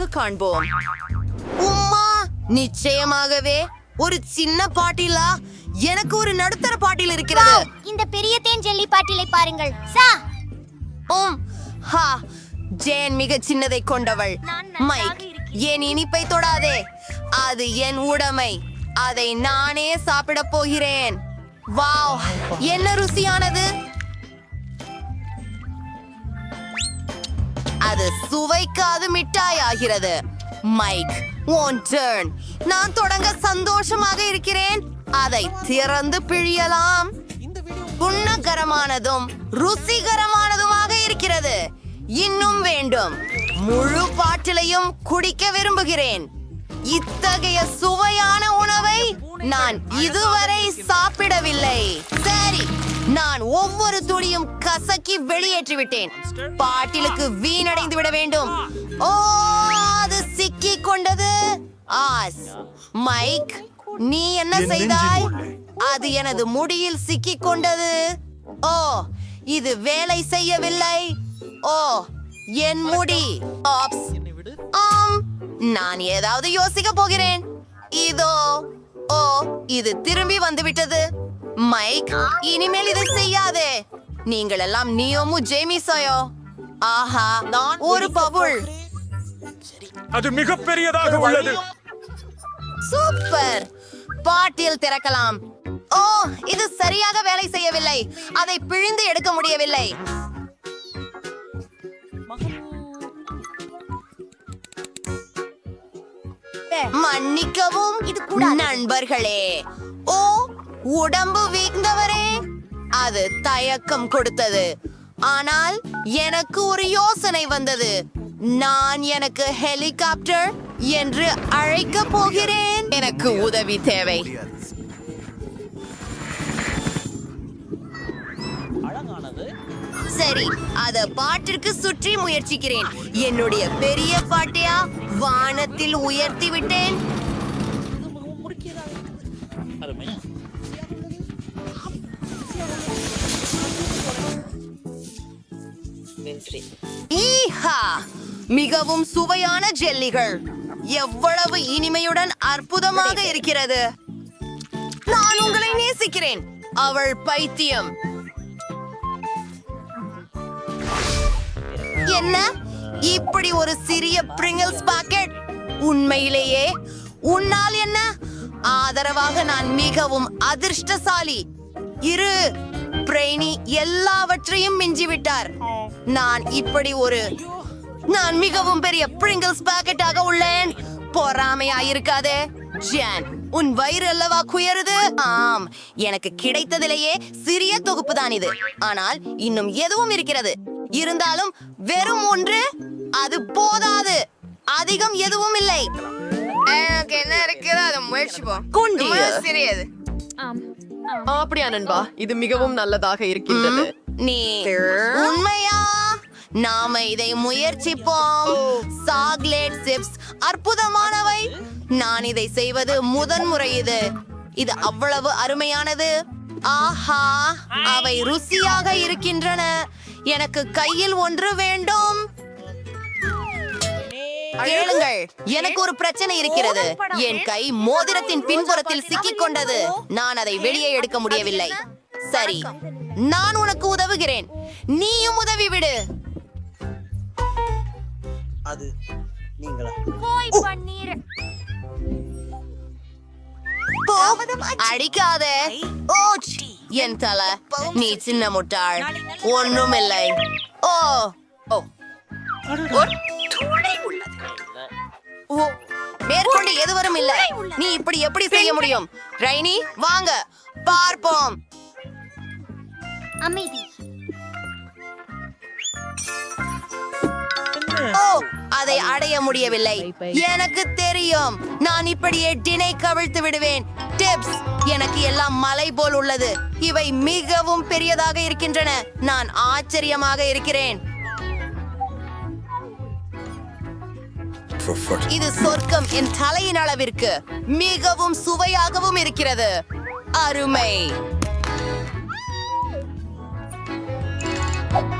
விரைவாக காண்போம். உம்மா நிச்சயமாகவே. ஒரு சின்ன பாட்டிலா? எனக்கு ஒரு நடுத்தர பாட்டில் இருக்கிறது. இந்த பெரிய தேன் ஜெல்லி பாட்டிலை பாருங்கள். சா. உம் ஹா. ஜேன் மிக சின்னதை கொண்டவள். மைக். என் இனிப்பை தொடாதே. அது என் உடைமை. அதை நானே சாப்பிடப் போகிறேன். வாவ் என்ன ருசியானது? அது சுவைக்காது மிட்டாய் ஆகிறது மைக் ஓன் டர்ன் நான் தொடங்க சந்தோஷமாக இருக்கிறேன். அதை திறந்து பிழியலாம். புண்ணகரமானதும் ருசிகரமானதுமாக இருக்கிறது. இன்னும் வேண்டும். முழு பாட்டிலையும் குடிக்க விரும்புகிறேன். இத்தகைய சுவையான உணவை நான் இதுவரை சாப்பிடவில்லை. சரி நான் ஒவ்வொரு துளியும் கசக்கி வெளியேற்றி விட்டேன் பாட்டிலுக்கு வீணடைந்து விட வேண்டும். ஓ அது சிக்கி கொண்டது. ஆஸ் மைக் நீ என்ன செய்தாய்? அது எனது முடியில் சிக்கிக் கொண்டது. ஓ இது வேலை செய்யவில்லை. ஓ என் முடி. ஆம் நான் ஏதாவது யோசிக்க போகிறேன். இதோ ஓ இது திரும்பி வந்து விட்டது மைக் இனிமேல் இதை செய்யாதே. நீங்கள் எல்லாம் நியோமு ஜேமிசாயோ ஆஹா ஒரு பபுள் அது மிகப்பெரியதாக உள்ளது. சூப்பர். பாட்டில் திறக்கலாம். ஓ இது சரியாக வேலை செய்யவில்லை. அதை பிழிந்து எடுக்க முடியவில்லை. மன்னிக்கவும் இது. நண்பர்களே ஓ உடம்பு வீழ்ந்தவரே. அது தயக்கம் கொடுத்தது. ஆனால் எனக்கு ஒரு யோசனை வந்தது. நான் எனக்கு ஹெலிகாப்டர் என்று அழைக்க போகிறேன். எனக்கு உதவி தேவை. சரி அத பாட்டிற்கு சுற்றி முயற்சிக்கிறேன். என்னுடைய பெரிய பாட்டையா? வானத்தில் உயர்த்தி விட்டேன். ஈஹா மிகவும் சுவையான ஜெல்லிகள். எவ்வளவு இனிமையுடன் அற்புதமாக இருக்கிறது. நான் உங்களை நேசிக்கிறேன். அவள் பைத்தியம். என்ன? இப்படி ஒரு சிறிய பிரிங்கிள்ஸ் பாக்கெட் உண்மையிலேயே? உன்னால் என்ன? ஆதரவாக நான் மிகவும் அதிர்ஷ்டசாலி. இரு பிரெய்னி எல்லாவற்றையும் மிஞ்சிவிட்டார். நான் இப்படி ஒரு நான் மிகவும் பெரிய பிரிங்கிள்ஸ் பாக்கெட்டாக உள்ளேன். பொறாமையா இருக்காதே ஜான் உன் வயிறு அல்லவா குயருது? ஆம் எனக்கு கிடைத்ததிலேயே சிறிய தொகுப்பு தான் இது. ஆனால் இன்னும் எதுவும் இருக்கிறது. இருந்தாலும் வெறும் ஒன்று அது போதாது. அதிகம் எதுவும் இல்லை. எனக்கு என்ன இருக்குது அதை முயற்சிப்போம் கொண்டு. சிறியது. அப்படியா நண்பா? இது மிகவும் நல்லதாக இருக்கின்றது. நீ உண்மையா? நாம இதை முயற்சிப்போம். சாக்லேட் சிப்ஸ் அற்புதமானவை. நான் இதை செய்வது முதன்முறை இது. இது அவ்வளவு அருமையானது. ஆஹா அவை ருசியாக இருக்கின்றன. எனக்கு கையில் ஒன்று வேண்டும். கேளுங்கள் எனக்கு ஒரு பிரச்சனை இருக்கிறது. என் கை மோதிரத்தின் பின்புறத்தில் சிக்கிக் கொண்டது நான் அதை வெளியே எடுக்க முடியவில்லை. சரி நான் உனக்கு உதவுகிறேன். நீயும் உதவி விடு. அது நீங்களா? போய் பன்னீர். அடிக்காத. ஓச் என் தலை நீ சின்ன முட்டாள் ஒண்ணுமில்லை ஓ ஓ ஒரு துளை உள்ளது. ஓ மேற்கொண்டு எதுவரும் இல்ல நீ இப்படி எப்படி செய்ய முடியும் ரைனி வாங்க பார்ப்போம் அமைதி ஓ அதை அடைய முடியவில்லை எனக்கு தெரியும் நான் இப்படியே டினை கவிழ்த்து விடுவேன் டிப்ஸ் எனக்கு எல்லாம் மலை போல் உள்ளது. இவை மிகவும் பெரியதாக இருக்கின்றன. நான் ஆச்சரியமாக இருக்கிறேன். இது சொர்க்கம் என் தலையின் அளவிற்கு மிகவும் சுவையாகவும் இருக்கிறது. அருமை.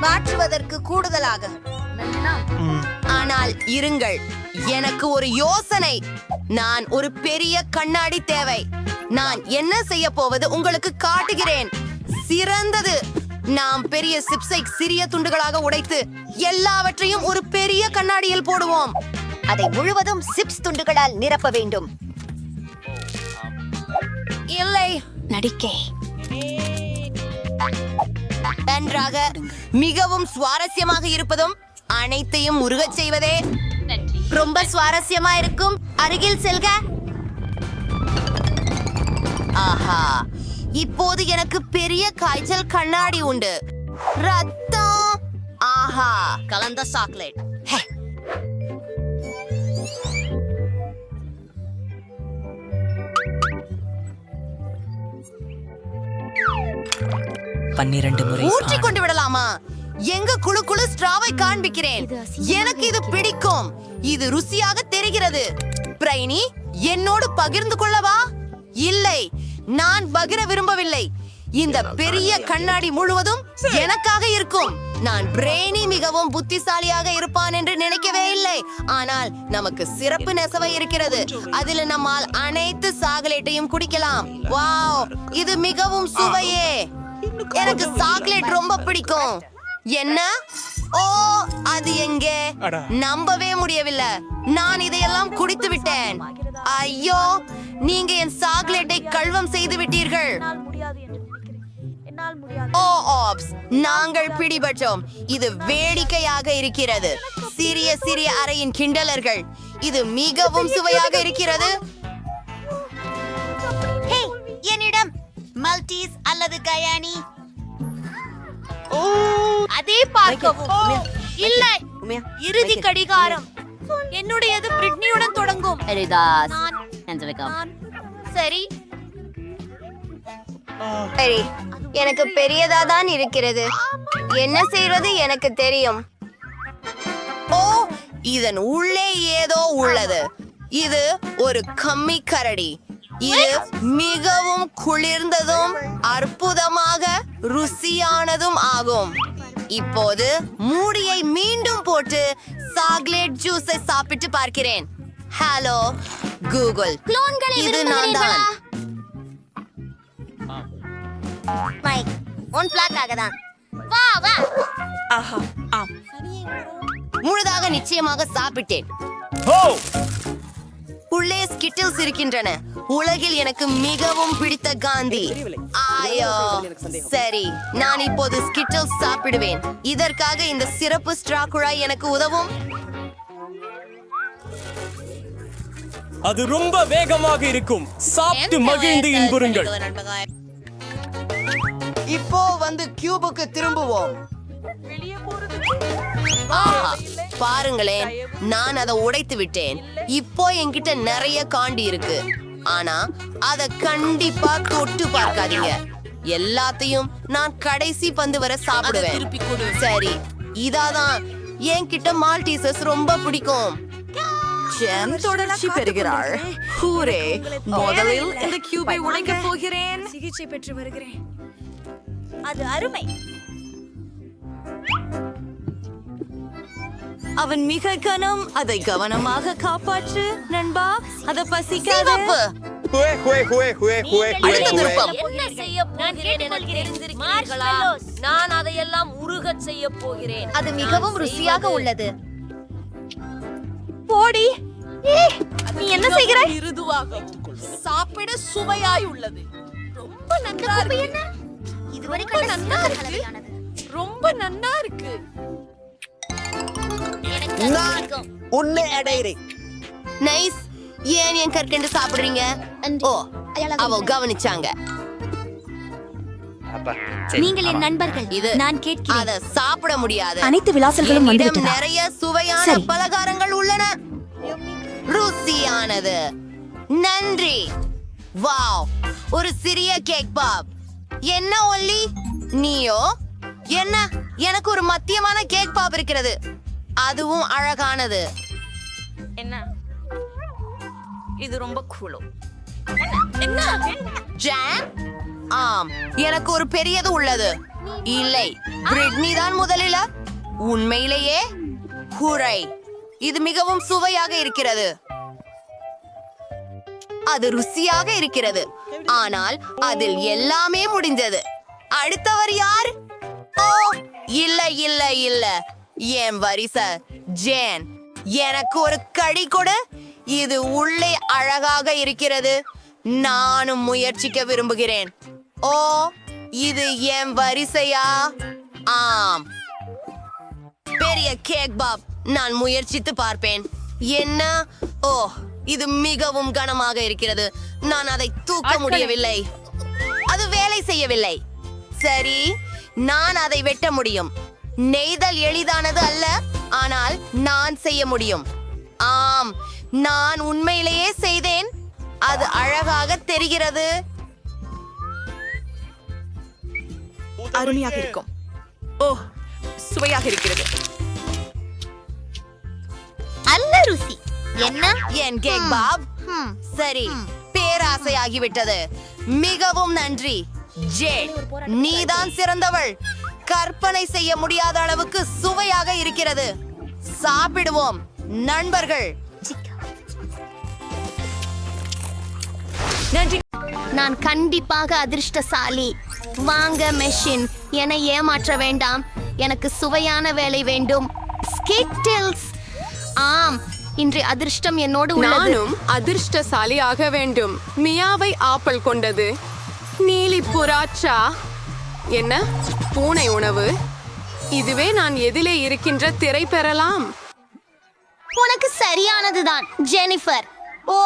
மாற்றுவதற்கு கூடுதலாக. ஆனால் இருங்கள் எனக்கு ஒரு யோசனை. நான் ஒரு பெரிய கண்ணாடி தேவை. நான் என்ன செய்ய போவது உங்களுக்கு காட்டுகிறேன். சிறந்தது. நாம் பெரிய சிப்ஸை சிறிய துண்டுகளாக உடைத்து எல்லாவற்றையும் ஒரு பெரிய கண்ணாடியில் போடுவோம். அதை முழுவதும் சிப்ஸ் துண்டுகளால் நிரப்ப வேண்டும். இல்லை. நடிக்கை. நன்றாக மிகவும் சுவாரஸ்யமாக இருப்பதும் அனைத்தையும் முருகச் செய்வதே. ரொம்ப சுவாரஸ்யமா இருக்கும். அருகில் செல்க. ஆஹா. இப்போது எனக்கு பெரிய காய்ச்சல் கண்ணாடி உண்டு. ரத்தம். ஆஹா கலந்த சாக்லேட். பன்னிரண்டு முறை ஊற்றிக் கொண்டு விடலாமா? எங்க குழு குழு ஸ்ட்ராவை காண்பிக்கிறேன். எனக்கு இது பிடிக்கும். இது ருசியாக தெரிகிறது. பிரைனி என்னோடு பகிர்ந்து கொள்ளவா? இல்லை. நான் பகிர விரும்பவில்லை. இந்த பெரிய கண்ணாடி முழுவதும் எனக்காக இருக்கும். நான் பிரெய்னி மிகவும் புத்திசாலியாக இருப்பான் என்று நினைக்கவே இல்லை. ஆனால் நமக்கு சிறப்பு நெசவை இருக்கிறது. அதில் நம்மால் அனைத்து சாக்லேட்டையும் குடிக்கலாம். வாவ் இது மிகவும் சுவையே. எனக்கு சாக்லேட் ரொம்ப பிடிக்கும். என்ன? ஓ அது எங்கே. நம்பவே முடியவில்லை. நான் இதையெல்லாம் குடித்து விட்டேன். ஐயோ நீங்க என் சாக்லேட்டை கல்வம் செய்து விட்டீர்கள். ஓ ஆப்ஸ் நாங்கள் பிடிபட்டோம். இது வேடிக்கையாக இருக்கிறது. சிறிய சிறிய அறையின் கிண்டலர்கள். இது மிகவும் சுவையாக இருக்கிறது. ஹே என்னிடம் மல்டீஸ் அல்லது கயானி? அதே பார்க்கவும். இல்லை. இறுதி கடிகாரம். என்னுடையது பிரிட்னியுடன் தொடங்கும். நான் நான் சரி. சரி. எனக்கு பெரியதா தான் இருக்கிறது. என்ன செய்யறது எனக்கு தெரியும். ஓ இதன் உள்ளே ஏதோ உள்ளது. இது ஒரு கம்மி கரடி. இது மிகவும் குளிர்ந்ததும் அற்புதமாக ருசியானதும் ஆகும். இப்போது மூடியை மீண்டும் போட்டு சாக்லேட் ஜூஸை சாப்பிட்டு பார்க்கிறேன். ஹலோ கூகுள் குளோன்களை இது நான் தான் மைக் உன் பிளாக்காக தான் வா வா. முழுதாக நிச்சயமாக சாப்பிட்டேன். உள்ளே ஸ்கிட்டில்ஸ் இருக்கின்றன. உலகில் எனக்கு மிகவும் பிடித்த காந்தி. ஆயோ சரி நான் இப்போது ஸ்கிட்டில்ஸ் சாப்பிடுவேன். இதற்காக இந்த சிறப்பு ஸ்ட்ரா குழாய் எனக்கு உதவும். அது ரொம்ப வேகமாக இருக்கும். சாப்பிட்டு மகிழ்ந்து இன்புறுங்கள். இப்போ வந்து கியூபுக்கு திரும்புவோம். ஆஹா, பாருங்களேன் நான் அதை உடைத்து விட்டேன். இப்போ என்கிட்ட நிறைய காண்டி இருக்கு. ஆனா அத கண்டிப்பா தொட்டு பார்க்காதீங்க. எல்லாத்தையும் நான் கடைசி பந்து வரை சாப்பிடுவேன். சரி இதாதான். என்கிட்ட மால்டீசஸ் ரொம்ப பிடிக்கும். ஜெம் தொடர்ச்சி பெறுகிறாள் ஹூரே முதலில் இந்த கியூபை உடைக்க போகிறேன். சிகிச்சை பெற்று வருகிறேன். அது அருமை. அவன் மிக கனம். அதை கவனமாக காப்பாற்று நண்பா. அத பசிக்காத. நான் அதையெல்லாம் உருகச் செய்ய போகிறேன். அது மிகவும் ருசியாக உள்ளது. போடி. நீ என்ன செய்கிறாய்? மிருதுவாக சாப்பிட சுவையாய் உள்ளது. ரொம்ப நன்றா இருக்கு. இதுவரை ரொம்ப நன்னா கண்ட இருக்கு. ரொம்ப நன்னா இருக்கு. நான் உன்னை அடைகிறேன். நைஸ். ஏன் என் கற்கண்டு சாப்பிடுறீங்க? ஓ அவ கவனிச்சாங்க. நீங்கள் என் நண்பர்கள். இது நான் கேட்கிறேன். அத சாப்பிட முடியாது. அனைத்து வந்துவிட்டதா? நிறைய சுவையான. பலகாரங்கள் உள்ளன. ருசியானது. நன்றி. வாவ். ஒரு சிறிய கேக் பாப். என்ன ஒல்லி? நீயோ? என்ன? எனக்கு ஒரு மத்தியமான கேக் பாப் இருக்கிறது. அதுவும் அழகானது. என்ன? இது ரொம்ப கூலும் ஜாம்? ஆம். எனக்கு ஒரு பெரியது உள்ளது. இல்லை. பிரிட்னி தான் முதலில். உண்மையிலேயே குறை. இது மிகவும் சுவையாக இருக்கிறது. அது ருசியாக இருக்கிறது. ஆனால் அதில் எல்லாமே முடிந்தது அடுத்தவர் யார்? ஓ இல்ல இல்ல இல்ல. என் வரிசை ஜேன். எனக்கு ஒரு கடி கொடு. இது உள்ளே அழகாக இருக்கிறது. நானும் முயற்சிக்க விரும்புகிறேன். ஓ இது என் வரிசையா? ஆம். பெரிய கேக் பாப். நான் முயற்சித்து பார்ப்பேன். என்ன? ஓ இது மிகவும் கனமாக இருக்கிறது. நான் அதை தூக்க முடியவில்லை. அது வேலை செய்யவில்லை. சரி நான் அதை வெட்ட முடியும். நெய்தல் எளிதானது அல்ல ஆனால் நான் செய்ய முடியும். ஆம் நான் உண்மையிலேயே செய்தேன். அது அழகாக தெரிகிறது. அருமையாக இருக்கும். ஓ சுவையாக இருக்கிறது. அல்ல ருசி. என்ன? என் கேக் பாப். சரி பேராசையாகிவிட்டது. மிகவும் நன்றி. ஜேட் நீதான் சிறந்தவள். கற்பனை செய்ய முடியாத அளவுக்கு சுவையாக இருக்கிறது. சாப்பிடுவோம் நண்பர்கள். நன்றி. நான் கண்டிப்பாக அதிர்ஷ்டசாலி. வாங்க மெஷின். என்னை ஏமாற்ற வேண்டாம். எனக்கு சுவையான வேலை வேண்டும். ஸ்கிட்டில்ஸ். ஆம் இன்று அதிர்ஷ்டம் என்னோடு நானும் அதிர்ஷ்டசாலி ஆக வேண்டும். மியாவை ஆப்பிள் கொண்டது. நீலி புறாச்சா என்ன? பூனை உணவு. இதுவே நான் எதிலே இருக்கின்ற திரை பெறலாம். உனக்கு சரியானதுதான் ஜெனிஃபர். ஓ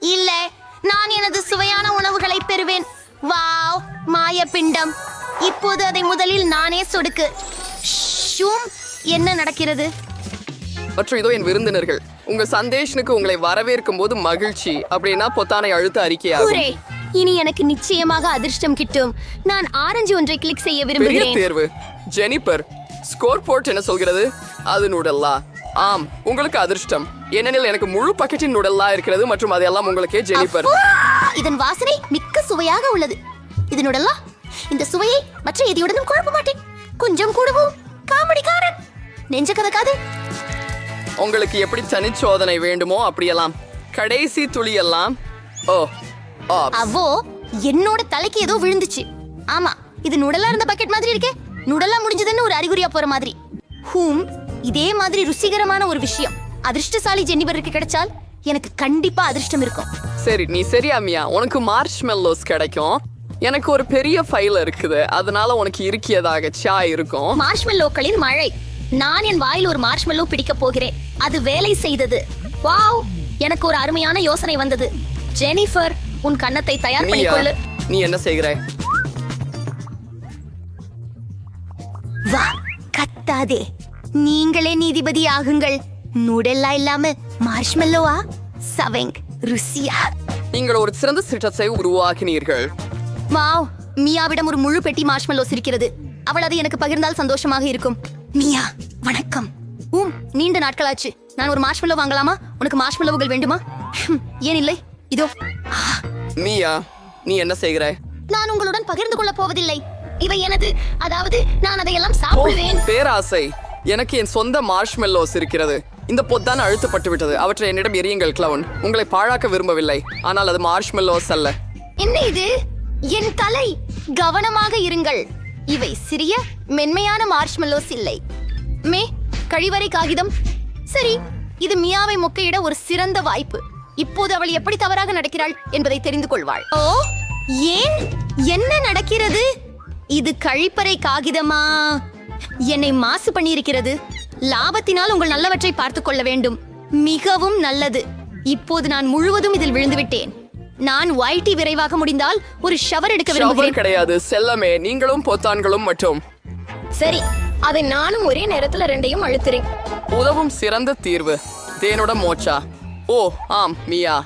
இல்ல. நான் எனது சுவையான உணவுகளை பெறுவேன். வாவ் மாயப்பிண்டம். இப்போது அதை முதலில் நானே சொடுக்கு. ஷூம் என்ன நடக்கிறது? மற்றும் இதோ என் விருந்தினர்கள். உங்க சந்தேஷனுக்கு உங்களை வரவேற்கும் போது மகிழ்ச்சி. அப்படின்னா பொத்தானை அழுத்த அறிக்கையாகும். இனி எனக்கு நிச்சயமாக அதிர்ஷ்டம் கிட்டும். நான் ஆரஞ்சு ஒன்றை கிளிக் செய்ய விரும்புகிறேன். தேர்வு. ஜெனிபர் ஸ்கோர் போர்ட் என்ன சொல்கிறது? அது நூடல்லா ஆம் உங்களுக்கு அதிர்ஷ்டம். ஏனெனில் எனக்கு முழு பக்கெட்டின் நூடல்லா இருக்கிறது மற்றும் அதெல்லாம் உங்களுக்கே ஜெனிபர்! இதன் வாசனை மிக்க சுவையாக உள்ளது. இதனுடலா இந்த சுவையை மற்ற எதையுடனும் குழப்ப மாட்டேன். கொஞ்சம் கூடவும் காமெடிக்காரன் நெஞ்ச கதக்காது. உங்களுக்கு எப்படி தனிச்சோதனை வேண்டுமோ அப்படியெல்லாம். கடைசி துளி எல்லாம் ஓ ஆ அவோ என்னோட தலைக்கு ஏதோ விழுந்துச்சு. ஆமா இது நுடலா இருந்த பக்கெட் மாதிரி இருக்கே. நுடலா முடிஞ்சதுன்னு ஒரு அறிகுறியா போற மாதிரி. ஹூம் இதே மாதிரி ருசிகரமான ஒரு விஷயம். அதிர்ஷ்டசாலி ஜென்னிபருக்கு கிடைச்சால் எனக்கு கண்டிப்பா அதிர்ஷ்டம் இருக்கும். சரி நீ சரியா மியா? உனக்கு மார்ஷ் மெல்லோஸ் கிடைக்கும். எனக்கு ஒரு பெரிய ஃபைல் இருக்குது. அதனால உனக்கு இருக்கியதாக சா இருக்கும். மார்ஷ்மெல்லோக்களின் மழை. நான் என் வாயில் ஒரு மார்ஷ்மெல்லோ பிடிக்க போகிறேன். அது வேலை செய்தது. வாவ்! எனக்கு ஒரு அருமையான யோசனை வந்தது. ஜெனிஃபர் உன் கன்னத்தை தயார் பண்ணிக்கொள்ளு. நீ என்ன செய்கிறாய் வா கத்தாதே. நீங்களே நீதிபதி ஆகுங்கள். நூடெல்லா இல்லாம மார்ஷ்மெல்லோவா சவெங் ருசியா? நீங்கள் ஒரு சிறந்த திட்டத்தை உருவாக்கினீர்கள். வாவ்! மியாவிடம் ஒரு முழு பெட்டி மார்ஷ்மெல்லோஸ் இருக்கிறது அவள் அதை எனக்கு பகிர்ந்தால் சந்தோஷமாக இருக்கும். மியா வணக்கம். ஊம் நீண்ட நாட்களாச்சு. நான் ஒரு மார்ஷ்மெல்லோ வாங்கலாமா? உனக்கு மார்ஷ்மெல்லோவுகள் வேண்டுமா? ஏன் இல்லை? இதோ. மியா நீ என்ன செய்கிறாய்? நான் உங்களுடன் பகிர்ந்து கொள்ளப் போவதில்லை. இவை எனது. அதாவது நான் அதையெல்லாம் சாப்பிடுவேன். பேராசை. எனக்கு என் சொந்த மார்ஷ்மெல்லோஸ் இருக்கிறது. இந்த பொத்தான் அழுத்தப்பட்டு விட்டது அவற்றை என்னிடம் எரியுங்கள் கிளவுன் உங்களை பாழாக்க விரும்பவில்லை. ஆனால் அது மார்ஷ்மெல்லோஸ் அல்ல. என்ன இது? என் தலை கவனமாக இருங்கள். இவை சிறிய மென்மையான மார்ஷ்மெல்லோஸ் இல்லை. மே கழிவறை காகிதம். சரி இது மியாவை மொக்கையிட ஒரு சிறந்த வாய்ப்பு. இப்போது அவள் எப்படி தவறாக நடக்கிறாள் என்பதை தெரிந்து கொள்வாள். ஓ ஏன்? என்ன நடக்கிறது? இது கழிப்பறை காகிதமா? என்னை மாசு பண்ணியிருக்கிறது. லாபத்தினால் உங்கள் நல்லவற்றை பார்த்துக் கொள்ள வேண்டும். மிகவும் நல்லது. இப்போது நான் முழுவதும் இதில் விழுந்துவிட்டேன். நான் ஒயிட்டி விரைவாக முடிந்தால் ஒரு ஷவர் எடுக்க விரும்புகிறேன். கிடையாது. செல்லமே நீங்களும் பொத்தான்களும் மட்டும். சரி அதை நானும் ஒரே நேரத்துல ரெண்டையும் அழுத்துறேன். உதவும் சிறந்த தீர்வு. தேனோட மோச்சா. ஓ ஆம் மியா.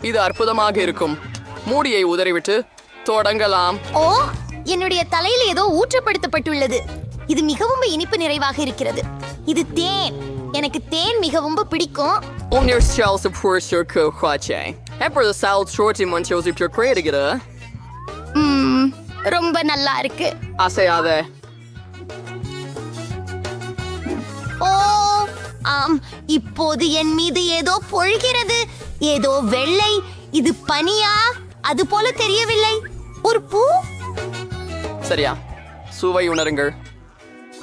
இது அற்புதமாக இருக்கும். மூடியை உதறிவிட்டு தொடங்கலாம். ஓ என்னுடைய தலையில் ஏதோ ஊற்றப்படுத்தப்பட்டுள்ளது. இது மிகவும் இனிப்பு நிறைவாக இருக்கிறது. இது தேன். எனக்கு தேன் மிகவும் பிடிக்கும். Om your shells of poor circle kwache. எப்பொழுது சால் சோட்டி மஞ்சள் இப்படி கிரேடுகிற ம்ம், ரொம்ப நல்லா இருக்கு. அசையாத ஓ ஆம் இப்போது என் மீது ஏதோ பொழிகிறது. ஏதோ வெள்ளை இது பனியா? அது போல தெரியவில்லை. ஒரு பூ? சரியா. சுவை உணருங்கள்.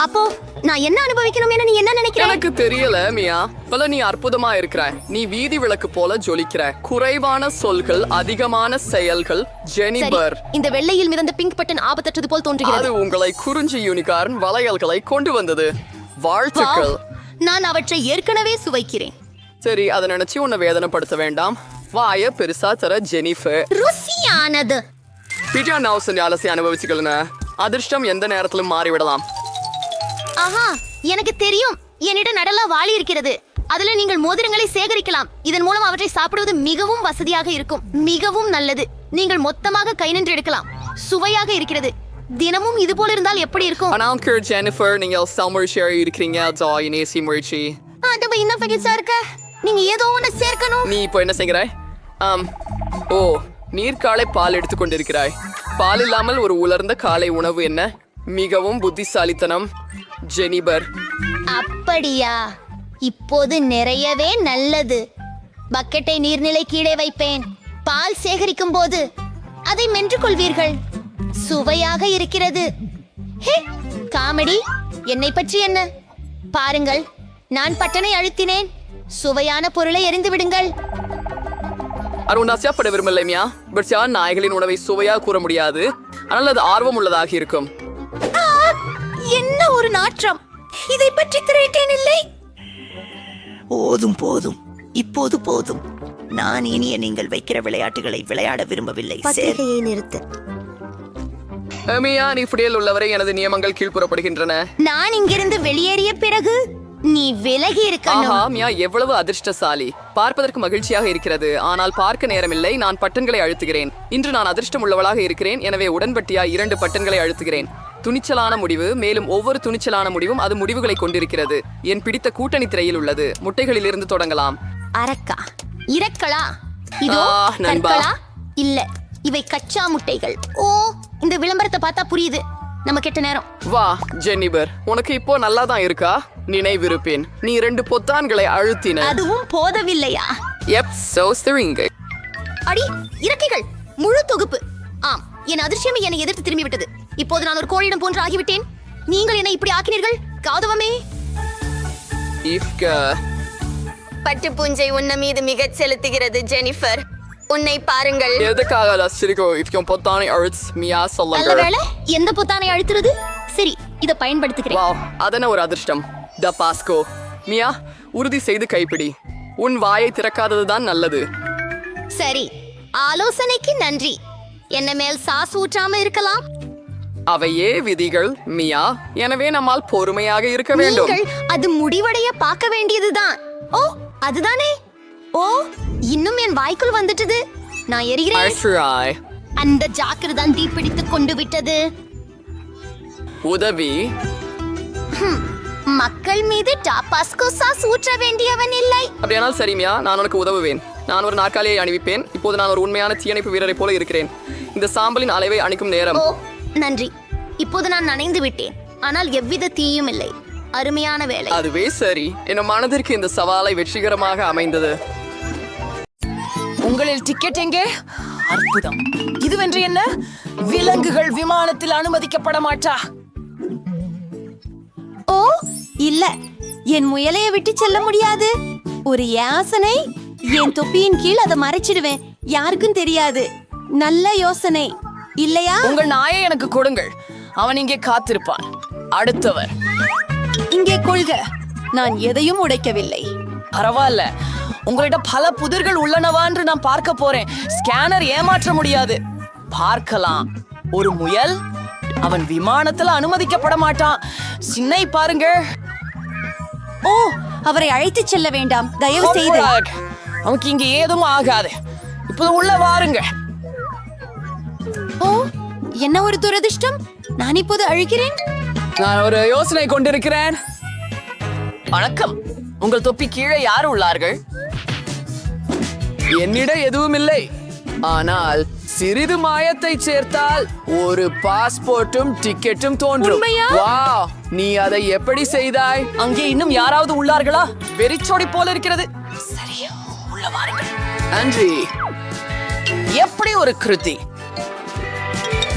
அப்போ நான் என்ன அனுபவிக்கணும் என நீ என்ன நினைக்கிற? எனக்கு தெரியல மியா. பல நீ அற்புதமா இருக்கிற நீ வீதி விளக்கு போல ஜொலிக்கிற. குறைவான சொல்கள் அதிகமான செயல்கள் ஜெனிபர். இந்த வெள்ளையில் மிதந்த பிங்க் பட்டன் ஆபத்தற்றது போல் தோன்றுகிறது. அது உங்களை குறிஞ்சி யூனிகார்ன் வளையல்களை கொண்டு வந்தது. வாழ்த்துக்கள். நான் அவற்றை ஏற்கனவே சுவைக்கிறேன். சரி அதை நினைச்சு உன்னை வேதனைப்படுத்த வேண்டாம். வாய பெருசா தர ஜெனிஃபர். ருசியானது. பிடியா நவுசன் அலசி அனுபவிச்சுக்கலன அதிர்ஷ்டம் எந்த நேரத்திலும் மாறிவிடலாம். ஆஹா எனக்கு தெரியும். என்னிடம் நடலா வாளி இருக்கிறது. அதுல நீங்கள் மோதிரங்களை சேகரிக்கலாம். இதன் மூலம் அவற்றை சாப்பிடுவது மிகவும் வசதியாக இருக்கும். மிகவும் நல்லது. நீங்கள் மொத்தமாக கை நின்று எடுக்கலாம். சுவையாக இருக்கிறது. தினமும் இது போல இருந்தால் எப்படி இருக்கும்? ஆனால் ஜெனிஃபர் நீங்கள் சமர் ஷேர் இருக்கிறீங்க. ஜாய் நேசி முயற்சி அது இன்னும் பகிர்ச்சா இருக்க நீங்க ஏதோ ஒண்ணு சேர்க்கணும். நீ இப்போ என்ன செய்கிறாய்? ஆம் ஓ நீர்க்காலை பால் எடுத்துக்கொண்டிருக்கிறாய் பால் இல்லாமல் ஒரு உலர்ந்த காலை உணவு என்ன? மிகவும் புத்திசாலித்தனம். ஜெனிபர். அப்படியா? இப்போது நிறையவே நல்லது. பக்கெட்டை நீர்நிலை கீழே வைப்பேன். பால் சேகரிக்கும் போது அதை மென்று கொள்வீர்கள். சுவையாக இருக்கிறது. Hey comedy. என்னை பற்றி என்ன? பாருங்கள் நான் பட்டனை அழுத்தினேன். சுவையான பொருளை எறிந்து விடுங்கள். அருண் ஆசையாப்பட விரும்பலைமியா பட் யார் நாய்களின் உணவை சுவையா கூற முடியாது. ஆனால் அது ஆர்வம் உள்ளதாக இருக்கும். ஒரு நாற்றம். இதை பற்றி திரைட்டேன் இல்லை? போதும் போதும். இப்போது போதும். நான் இனிய நீங்கள் வைக்கிற விளையாட்டுகளை விளையாட விரும்பவில்லை பத்திரிகையை நிறுத்து. மியா நீ புடியல் உள்ளவரை எனது நியமங்கள் கீழ்ப்புறப்படுகின்றன. நான் இங்கிருந்து வெளியேறிய பிறகு நீ விலகி ஆஹா இருக்கணும் மியா எவ்வளவு அதிர்ஷ்டசாலி. பார்ப்பதற்கு மகிழ்ச்சியாக இருக்கிறது. ஆனால் பார்க்க நேரமில்லை. நான் பட்டன்களை அழுத்துகிறேன். இன்று நான் அதிர்ஷ்டம் உள்ளவளாக இருக்கிறேன். எனவே உடன்பட்டியா இரண்டு பட்டன்களை அழுத்துகிறேன். துணிச்சலான முடிவு மேலும் ஒவ்வொரு துணிச்சலான முடிவும் அது முடிவுகளை கொண்டிருக்கிறது. என் பிடித்த கூட்டணி திரையில் உள்ளது. முட்டைகளிலிருந்து தொடங்கலாம். அரக்கா இரக்களா இதோ ஆ, நண்பா. கற்களா இல்ல இவை கச்சா முட்டைகள். ஓ இந்த விளம்பரத்தை பார்த்தா புரியுது. நம்ம கெட்ட நேரம். வா ஜென்னிபர். உனக்கு இப்போ நல்லா தான் இருக்கா? நினைவிருப்பேன். நீ ரெண்டு பொத்தான்களை அழுத்தின. அதுவும் போதவில்லையா? எப் சோஸ்தரிங்க அடி இறக்கைகள். முழு தொகுப்பு. ஆம். என் அதிர்ஷ்யமே என்னை எதிர்த்து திரும்பி விட்டது இப்போது நான் ஒரு கோழியிடம் போன்று ஆகிவிட்டேன். நீங்கள் என்னை இப்படி ஆக்கினீர்கள்? காதவமே. பட்டு பூஞ்சை உன்ன மீது மிகச் செலுத்துகிறது ஜெனிஃபர். உன்னை பாருங்கள். எதுக்காக லஸ்டிரிகோ இஃப்கும் பொத்தானை அழுத் மியா சொல்லுங்க வேளை எந்த பொத்தானை அழுத்துறது? சரி இத பயன்படுத்துகிறேன். வாவ் அதென்ன ஒரு அதிர்ஷ்டம். த பாஸ்கோ. மியா உறுதி செய்து கைப்பிடி. உன் வாயை திறக்காததுதான் நல்லது. சரி ஆலோசனைக்கு நன்றி. என்ன மேல் சாஸ் ஊற்றாம இருக்கலாம்? அவையே விதிகள் மியா எனவே நம்மால் பொறுமையாக இருக்க வேண்டும். அது முடிவடைய பார்க்க வேண்டியதுதான். ஓ அதுதானே? ஓ இன்னும் என் வாய்க்குள் வந்துட்டது. நான் எரிகிறேன் அந்த ஜாக்கிர தான் தீப்பிடித்துக் கொண்டு விட்டது. உதவி. மக்கள் மீது டாபாஸ்கோ சாஸ் ஊற்ற வேண்டியவன் இல்லை. அப்படியானால் சரி மியா நான் உனக்கு உதவுவேன். நான் ஒரு நாற்காலியை அணிவிப்பேன். இப்போது நான் ஒரு உண்மையான தீயணைப்பு வீரரை போல இருக்கிறேன். இந்த சாம்பலின் அளவை அணிக்கும் நேரம். ஓ நன்றி. இப்போது நான் நனைந்து விட்டேன். ஆனால் எவ்வித தீயும் இல்லை. அருமையான வேலை. அதுவே சரி. என் மனதிற்கு இந்த சவாலை வெற்றிகரமாக அமைந்தது. உங்களில் டிக்கெட் எங்கே? அற்புதம். இதுவென்று என்ன? விலங்குகள் விமானத்தில் அனுமதிக்கப்பட மாட்டா? ஓ இல்ல. என் முயலைய விட்டு செல்ல முடியாது. ஒரு யாசனை என் தொப்பியின் கீழ் அதை மறைச்சிடுவேன். யாருக்கும் தெரியாது. நல்ல யோசனை. இல்லையா? உங்கள் நாயை எனக்கு கொடுங்கள். அவன் இங்கே காத்திருப்பான். அடுத்தவர். இங்கே கொள்க. நான் எதையும் உடைக்கவில்லை. பரவாயில்ல. உங்களிடம் பல புதிர்கள் உள்ளனவா என்று நான் பார்க்க போறேன். ஸ்கேனர் ஏமாற்ற முடியாது. பார்க்கலாம். ஒரு முயல் அவன் விமானத்துல அனுமதிக்கப்பட மாட்டான். சின்னை பாருங்க ஓ அவரை அழைத்துச் செல்ல வேண்டாம். தயவு செய்து. அவனுக்கு இங்க ஏதும் ஆகாது. இப்போது உள்ள வாருங்க ஓ என்ன ஒரு துரதிர்ஷ்டம்? நான் இப்போது அழுகிறேன்? நான் ஒரு யோசனை கொண்டிருக்கிறேன். வணக்கம். உங்கள் தொப்பி கீழே யார் உள்ளார்கள்? என்னிடம் எதுவும் இல்லை. ஆனால் சிறிது மாயத்தை சேர்த்தால் ஒரு பாஸ்போர்ட்டும் டிக்கெட்டும் தோன்றும்? வாவ் நீ அதை எப்படி செய்தாய்? அங்கே இன்னும் யாராவது உள்ளார்களா? வெறிச்சோடி போல இருக்கிறது. உள்ள வாருங்கள். அன்றி எப்படி ஒரு கிருதி?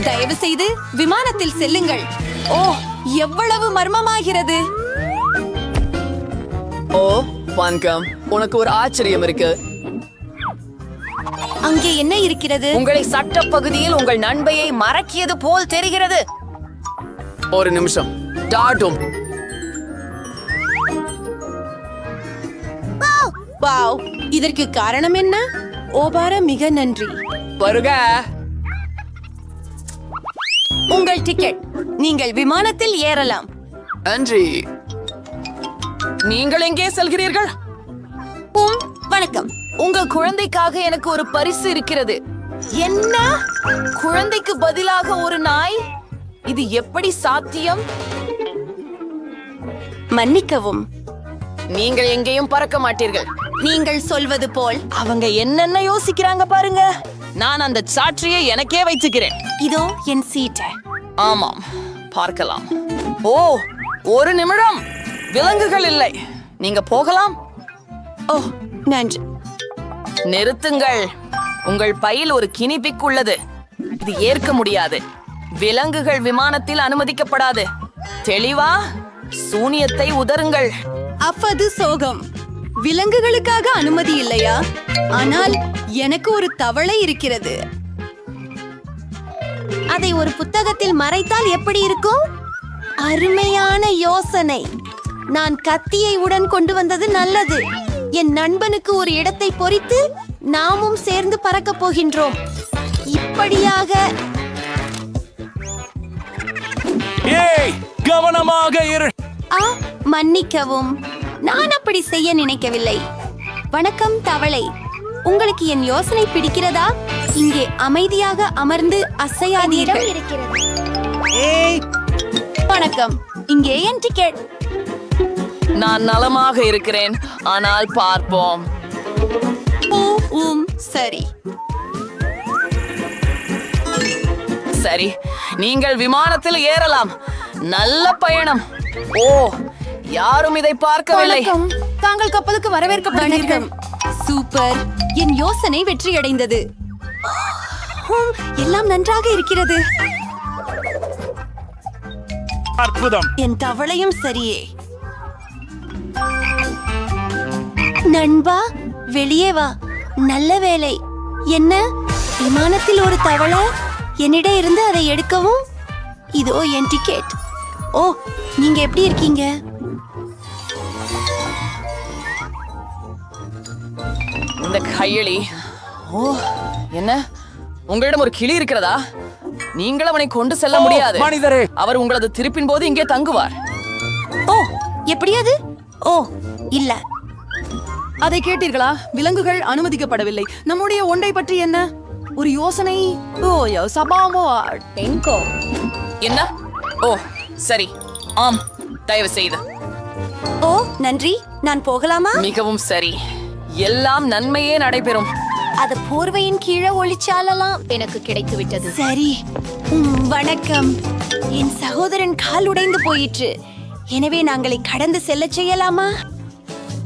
தயவு செய்து விமானத்தில் செல்லுங்கள். ஓ எவ்வளவு மர்மமாகிறது. ஓ வணக்கம். உனக்கு ஒரு ஆச்சரியம் இருக்கு. அங்கே என்ன இருக்கிறது? உங்களை சட்ட பகுதியில் உங்கள் நண்பையை மறக்கியது போல் தெரிகிறது. ஒரு நிமிஷம். டாட்டும். வாவ். இதற்கு காரணம் என்ன? ஓபார மிக நன்றி. வருக. உங்கள் டிக்கெட் நீங்கள் விமானத்தில் ஏறலாம். அன்றி நீங்கள் எங்கே செல்கிறீர்கள்? வணக்கம். உங்க குழந்தைக்காக எனக்கு ஒரு பரிசு இருக்கிறது. என்ன? குழந்தைக்கு பதிலாக ஒரு நாய்? இது எப்படி சாத்தியம்? மன்னிக்கவும். நீங்கள் எங்கேயும் பறக்க மாட்டீர்கள். நீங்கள் சொல்வது போல் அவங்க என்னென்ன யோசிக்கிறாங்க பாருங்க. நான் அந்த சாட்சியை எனக்கே வைத்துக்கிறேன். இதோ என் சீட்டு. ஆமாம் பார்க்கலாம். ஓ ஒரு நிமிடம். விலங்குகள் இல்லை. நீங்க போகலாம். ஓ நன்றி. நிறுத்துங்கள். உங்கள் பையில் ஒரு கினிபிக் உள்ளது. இது ஏற்க முடியாது. விலங்குகள் விமானத்தில் அனுமதிக்கப்படாது. தெளிவா சூனியத்தை உதருங்கள் அப்பது சோகம். விலங்குகளுக்காக அனுமதி இல்லையா? ஆனால் எனக்கு ஒரு தவளை இருக்கிறது. அதை ஒரு புத்தகத்தில் மறைத்தால் எப்படி இருக்கும்? அருமையான யோசனை. நான் கத்தியை உடன் கொண்டு வந்தது நல்லது. என் நண்பனுக்கு ஒரு இடத்தை பொறித்து நாமும் சேர்ந்து பறக்கப் போகின்றோம். இப்படியாக கவனமாக இரு. ஆ மன்னிக்கவும். நான் அப்படி செய்ய நினைக்கவில்லை. வணக்கம் தவளை. உங்களுக்கு என் யோசனை பிடிக்கிறதா? இங்கே அமைதியாக அமர்ந்து அசையாதீர்கள். வணக்கம். இங்கே என் டிக்கெட் நான் நலமாக இருக்கிறேன். ஆனால் பார்ப்போம். சரி. சரி நீங்கள் விமானத்தில் ஏறலாம். நல்ல பயணம். ஓ யாரும் இதை பார்க்கவில்லை. தாங்கள் கப்பலுக்கு வரவேற்கப்படுகிறீர்கள் சூப்பர். என் யோசனை வெற்றியடைந்தது. எல்லாம் நன்றாக இருக்கிறது. அற்புதம். என் தவளையும் சரியே. நண்பா வெளியே வா. நல்ல வேலை என்ன? விமானத்தில் ஒரு தவளை? என்னிடம் இருந்து அதை எடுக்கவும்? இதோ என் டிக்கெட் ஓ நீங்க எப்படி இருக்கீங்க? இந்த கையளி. ஓ என்ன? உங்களிடம் ஒரு கிளி இருக்கிறதா? நீங்கள் அவனை கொண்டு செல்ல முடியாது. மனிதரே. அவர் உங்களது திருப்பின் போது இங்கே தங்குவார். ஓ எப்படியாது ஓ இல்ல. அதை கேட்டீர்களா? விலங்குகள் அனுமதிக்கப்படவில்லை. நம்முடைய ஒன்றை பற்றி என்ன? ஒரு யோசனை? ஓ யோ, சபாவோ டெங்கோ. என்ன? ஓ சரி. ஆம் தயவு செய்து. ஓ நன்றி. நான் போகலாமா? மிகவும் சரி. எல்லாம் நன்மையே நடைபெறும். அது போர்வையின் கீழே ஒளிச்சாலலாம் எனக்கு கிடைத்து விட்டது சரி உம், வணக்கம். என் சகோதரன் கால் உடைந்து போயிற்று. எனவே நாங்களை கடந்து செல்ல செய்யலாமா?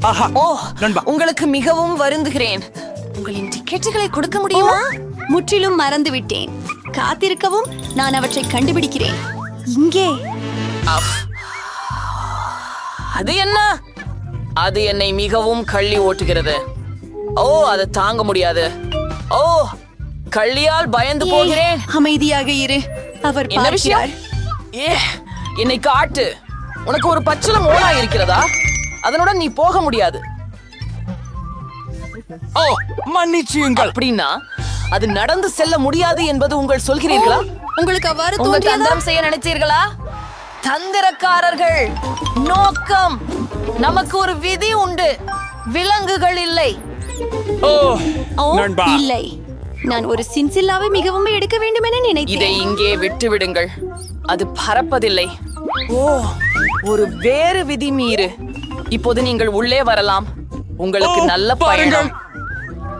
ஆஹா ஓ. உங்களுக்கு மிகவும் வருந்துகிறேன். உங்களின் டிக்கெட்டுகளை கொடுக்க முடியுமா? முற்றிலும் மறந்து விட்டேன் காத்திருக்கவும் நான் அவற்றை கண்டுபிடிக்கிறேன். இங்கே. அஃப். அது என்ன? அது என்னை மிகவும் கள்ளி ஓட்டுகிறது. ஓ அது தாங்க முடியாது. ஓ கள்ளியால் பயந்து போகிறேன். அமைதியாக இரு. அவர் என்ன விஷயம்? ஏ என்னை காட்டு. உனக்கு ஒரு பச்சிலம் ஓனா இருக்கிறதா அதனுடன் நீ போக முடியாது. ஓ மன்னிச்சியுங்கள். அப்படின்னா அது நடந்து செல்ல முடியாது என்பது உங்கள் சொல்கிறீர்களா? உங்களுக்கு அவ்வாறு தோன்றியதா? தந்திரம் செய்ய நினைச்சீர்களா தந்திரக்காரர்கள் நோக்கம். நமக்கு ஒரு விதி உண்டு. விலங்குகள் இல்லை. ஓ நண்பா. இல்லை. நான் ஒரு சின்சில்லாவை மிகவும் எடுக்க வேண்டும் என இதை நினைத்தேன் இங்கே விட்டு விடுங்கள் அது பறப்பதில்லை. ஓ ஒரு வேறு விதி மீறு. இப்போது நீங்கள் உள்ளே வரலாம். உங்களுக்கு நல்ல. பயணம்.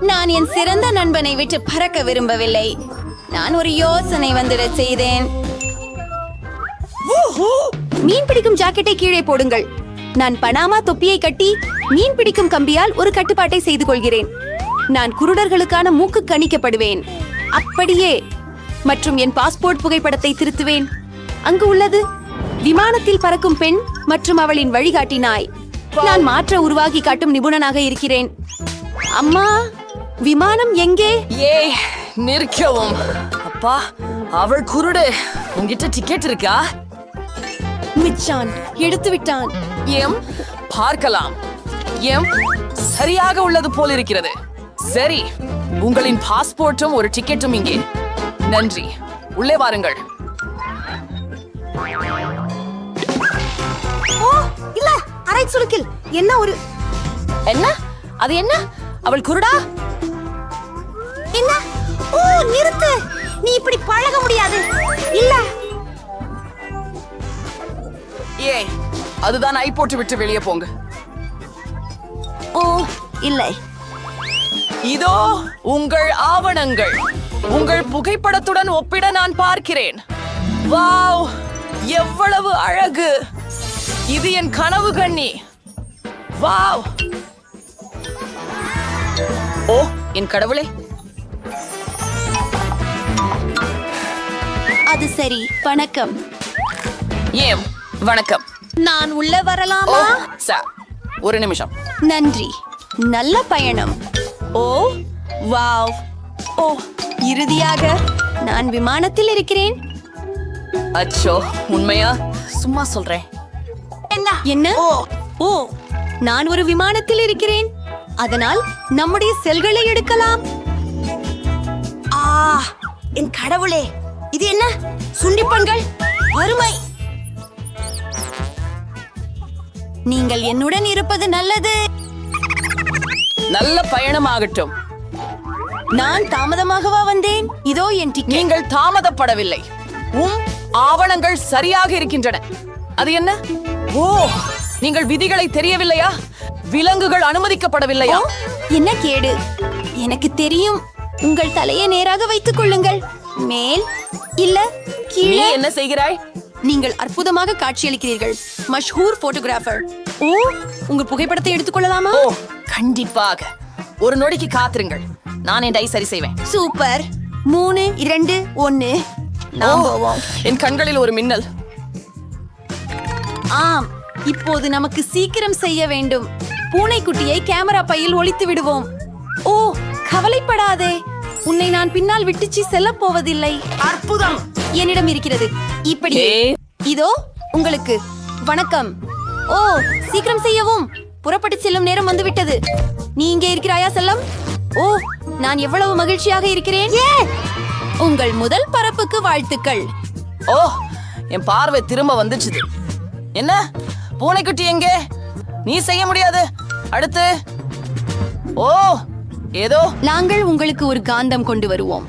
நான் என் சிறந்த நண்பனை விட்டு பறக்க விரும்பவில்லை. நான் ஒரு யோசனை வந்துட செய்தேன். மீன் பிடிக்கும் ஜாக்கெட்டை கீழே போடுங்கள். நான் பனாமா தொப்பியை கட்டி மீன் பிடிக்கும் கம்பியால் ஒரு கட்டுப்பாட்டை செய்து கொள்கிறேன். நான் குருடர்களுக்கான மூக்கு கணிக்கப்படுவேன். அப்படியே. மற்றும் என் பாஸ்போர்ட் புகைப்படத்தை திருத்துவேன். அங்கு உள்ளது. விமானத்தில் பறக்கும் பெண் மற்றும் அவளின் வழிகாட்டி நாய். நான் மாற்ற உருவாக்கி காட்டும் நிபுணனாக இருக்கிறேன். அம்மா விமானம் எங்கே? ஏய் நிற்கவும். அப்பா அவள் குருடு. உன்கிட்ட டிக்கெட் இருக்கா? மிச்சான் எடுத்து விட்டான் எம் பார்க்கலாம். எம் சரியாக உள்ளது போல் இருக்கிறது. சரி உங்களின் பாஸ்போர்ட்டும் ஒரு டிக்கெட்டும் இங்கே. நன்றி. உள்ளே வாருங்கள். ஓ இல்ல அரை சுருக்கில். என்ன ஒரு என்ன? அது என்ன? அவள் குருடா? என்ன? ஓ நிறுத்து. நீ இப்படி பழக முடியாது. இல்ல. ஏ அதுதான் ஐ போட்டு விட்டு வெளியே போங்க. ஓ இல்லை. இதோ உங்கள் ஆவணங்கள். உங்கள் புகைப்படத்துடன் ஒப்பிட நான் பார்க்கிறேன். வாவ் எவ்வளவு அழகு. இது என் கனவு கண்ணி. வாவ். ஓ என் கடவுளே. அது சரி வணக்கம். ஏம் வணக்கம். நான் உள்ள வரலாமா? சா ஒரு நிமிஷம். நன்றி. நல்ல பயணம். ஓ வாவ். ஓ இறுதியாக நான் விமானத்தில் இருக்கிறேன். அச்சோ உண்மையா? சும்மா சொல்றேன். என்ன? ஓ. ஓ நான் ஒரு விமானத்தில் இருக்கிறேன். அதனால் நம்முடைய செல்களை எடுக்கலாம். ஆ என் கடவுளே. இது என்ன? சுண்டிப்பண்கள்? வறுமை. நீங்கள் என்னுடன் இருப்பது நல்லது. நல்ல பயணமாகட்டும். நான் தாமதமாகவா வந்தேன்? இதோ என் டிக்கெட் நீங்கள் தாமதப்படவில்லை. உம் ஆவணங்கள் சரியாக இருக்கின்றன. அது என்ன? ஓ நீங்கள் விதிகளை தெரியவில்லையா? விலங்குகள் அனுமதிக்கப்படவில்லையா? என்ன கேடு? எனக்கு தெரியும். உங்கள் தலையை நேராக வைத்துக் கொள்ளுங்கள். மேல் இல்ல கீழே. என்ன செய்கிறாய்? நீங்கள் அற்புதமாக காட்சியளிக்கிறீர்கள். மஷ்ஹூர் போட்டோகிராஃபர் ஓ உங்க புகைப்படத்தை எடுத்துக்கொள்ளலாமா? ஓ கண்டிப்பாக. ஒரு நொடிக்கு காத்திருங்கள். நான் என் டை சரி செய்வேன். சூப்பர். மூணு இரண்டு ஒன்னு. நாம் போவோம் என் கண்களில் ஒரு மின்னல். ஆம் இப்போது நமக்கு சீக்கிரம் செய்ய வேண்டும். பூனைக்குட்டியை கேமரா பையில் ஒளித்து விடுவோம். ஓ கவலைப்படாதே. உன்னை நான் பின்னால் விட்டுச்சு செல்லப் போவதில்லை. அற்புதம். என்னிடம் இருக்கிறது. இப்படி. ஏ. இதோ உங்களுக்கு. வணக்கம். ஓ சீக்கிரம் செய்யவும். புறப்பட்டு செல்லும் நேரம் வந்துவிட்டது. நீ இங்கே இருக்கிறாயா செல்லம்? ஓ நான் எவ்வளவு மகிழ்ச்சியாக இருக்கிறேன்? உங்கள் முதல் பரப்புக்கு வாழ்த்துக்கள். ஓ என் பார்வை திரும்ப வந்துச்சுது. என்ன? பூனைக்குட்டி எங்கே? நீ செய்ய முடியாது. அடுத்து. ஓ ஏதோ? நாங்கள் உங்களுக்கு ஒரு காந்தம் கொண்டு வருவோம்.